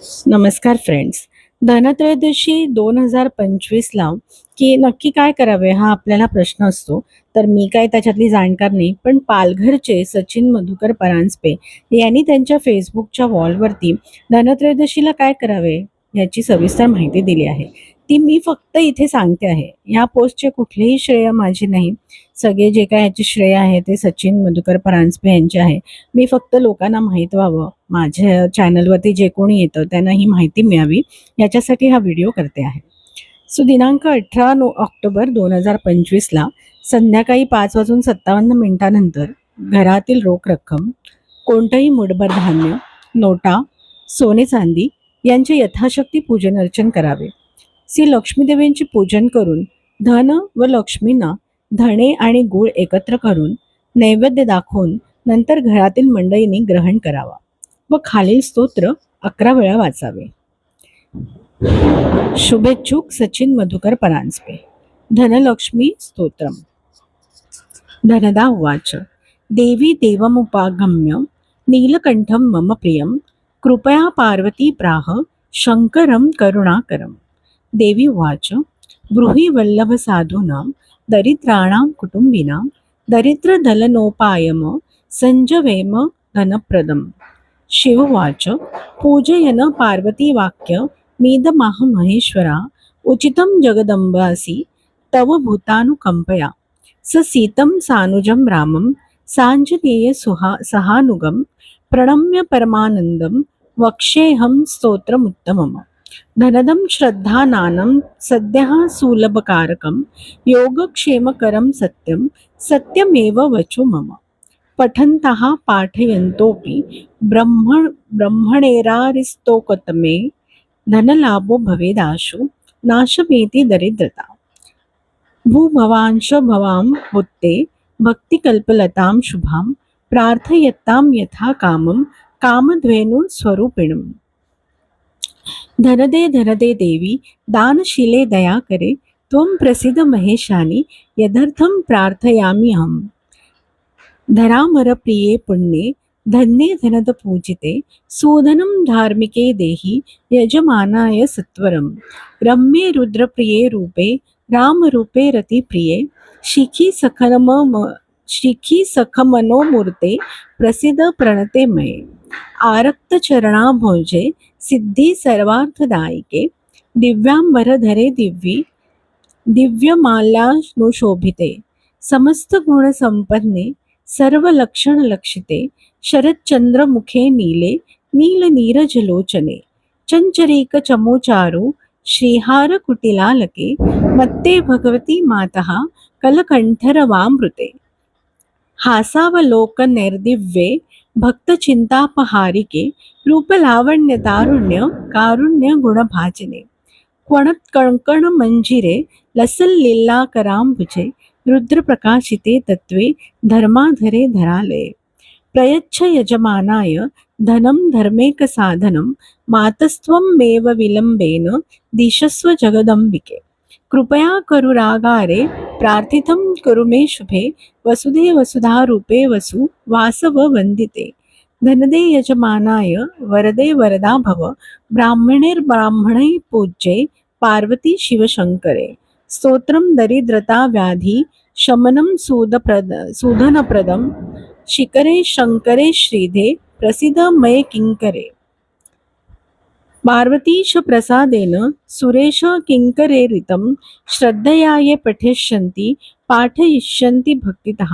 नमस्कार फ्रेंड्स धनत्रयोदशी दोन हजार पंचवीसला की नक्की काय करावे हा आपल्याला प्रश्न असतो. तर मी काय त्याच्यातली जाणकार नाही पण पालघरचे सचिन मधुकर परांजपे यांनी त्यांच्या फेसबुकच्या वॉलवरती धनत्रयोदशीला काय करावे याची सविस्तर माहिती दिली आहे. ती मी फक्त इथे सांगते आहे. ह्या पोस्टचे कुठलेही श्रेय माझे नाही. सगळे जे काय ह्याचे श्रेय आहे ते सचिन मधुकर परांजपे यांचे आहे. मी फक्त लोकांना माहीत व्हावं. माझ्या चॅनलवरती जे कोणी येतं त्यांना ही माहिती मिळावी. याच्यासाठी हा व्हिडिओ करते आहे. सो दिनांक अठरा नो ऑक्टोबर दोन हजार पंचवीसला संध्याकाळी पाच वाजून सत्तावन्न मिनिटानंतर घरातील रोख रक्कम कोणतंही मुठभर धान्य नोटा सोने चांदी यांचे यथाशक्ती पूजन अर्चन करावे. श्री लक्ष्मीदेवींचे पूजन करून धन व लक्ष्मींना धणे आणि गूळ एकत्र करून नैवेद्य दाखवून नंतर घरातील मंडळींनी ग्रहण करावा व खालील स्तोत्र अकरा वेळा वाचावे. शुभेच्छुक सचिन मधुकर परांजपे. धनलक्ष्मी स्तोत्रम. धनदा उवाच. देवी देवमुपागम्य. नीलकण्ठं मम प्रियं कृपया पार्वती प्राह. शङ्करं करुणाकरं देवी उवाच. ब्रूहि वल्लभसाधूनां దరిద్రాణం కుటుంబినాం దరిద్రదలనోపాయమ సంజవేమ ఘనప్రదం శివవాచ పూజయన పార్వతీవాక్య మీదమహమహేశ్వర ఉచితం జగదంబాసి తవ భూతానుకంపయా స సీతం సానుజం రామం సాంజనేయ సుహా సహానుగం ప్రణమ్య పరమానందం వక్షేహం స్తోత్రముత్తమమ धनदं श्रद्धानानं सद्यः सुलभकारकं योगक्षेमकरं सत्यं सत्यमेव वचो मम। पठन्तः पाठयन्तोऽपि ब्रह्म ब्रह्मणेरारिस्तोकतमे धनलाभो भवेदाशु नाशमेति दरिद्रता। भूभवांश भवां बुत्ते भक्तिकल्पलतां शुभां प्रार्थयत्तां यथा कामं कामधेनुस्वरूपिणम् धनदे धनदे देवी दानशीले दया करे त्वं प्रसिद्ध महेशानी यदर्थं प्रार्थयामि अहं. धरामरप्रिये पुण्ये धन्ये धनद पूजिते सोधनं धार्मिके देहि यजमानाय सत्वरं. रम्ये रुद्रप्रिये रूपे रामरूपे रतिप्रिये शिखी सखनम शिखी सखमनोमूर्ते प्रसिद्ध प्रणते मये. आरक्तचरणा भोजे सिद्धी सर्वार्थदायिके दिव्यांबरधरे दिव्यी दिव्यमाल्यानुशोभिते समस्त गुणसंपन्ने सर्वलक्षणलक्षिते शरच्चन्द्रमुखे नीले नीलनीरजलोचने चञ्चरीकचमोचारु श्रीहारकुटिलालके मत्ते भगवती मातः कलकण्ठरवामृते हासावलोकनैर्दिव्ये भक्तचिन्तापहारिके रूपलावण्यतारुण्य कारुण्यगुणभाजने क्वणत्कङ्कणमञ्जिरे लसल्लीलाकराम्बुजे रुद्रप्रकाशिते तत्त्वे धर्माधरे धरालये प्रयच्छ यजमानाय धनं धर्मेकसाधनं मातस्त्वमेव विलम्बेन दिशस्व जगदम्बिके कृपया करुरागारे प्रार्थितं कुरु मे शुभे वसुधे वसुधारूपे वसु वासव वन्दिते। धनदे यजमानाय वरदे वरदा भव ब्राह्मणैर्ब्राह्मणै पूज्ये पार्वती शिवशङ्करे। स्तोत्रं दरिद्रता व्याधि शमनं सूदप्रद सूधनप्रदं शिखरे शङ्करे श्रीधे प्रसिद्ध मये किङ्करे। पार्वतीश प्रसादेन सुरेश किङ्करेरितं श्रद्धया ये पठिष्यन्ति पाठयिष्यन्ति भक्तितः।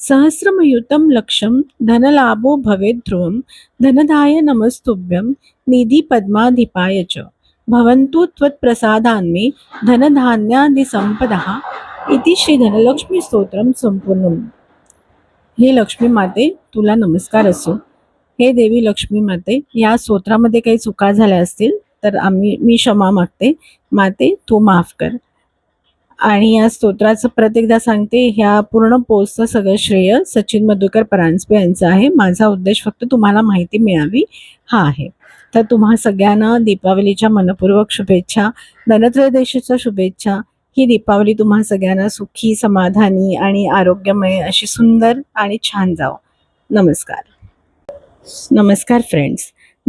सहस्रमयुतं लक्षं धनलाभो भवेत् ध्रुवं धनदाय नमस्तुभ्यं निधिपद्माधिपाय च। भवन्तु त्वत्प्रसादान्मे धनधान्यादिसम्पदः इति श्रीधनलक्ष्मीस्तोत्रं स्तोत्रम हे लक्ष्मी माते तुला नमस्कार असो हे देवी लक्ष्मी माते या स्तोत्रामध्ये काही चुका झाल्या असतील तर आम्ही मी क्षमा मागते. माते तू माफ कर. आणि या स्तोत्राचं प्रत्येकदा एकदा सांगते ह्या पूर्ण पोस्टचं सगळं श्रेय सचिन मधुकर परांजपे यांचं आहे. माझा उद्देश फक्त तुम्हाला माहिती मिळावी हा आहे. तर तुम्हा सगळ्यांना दीपावलीच्या मनपूर्वक शुभेच्छा धनत्रयोदशीच्या शुभेच्छा. ही दीपावली तुम्हा सगळ्यांना सुखी समाधानी आणि आरोग्यमय अशी सुंदर आणि छान जावं. नमस्कार. नमस्कार फ्रेंड्स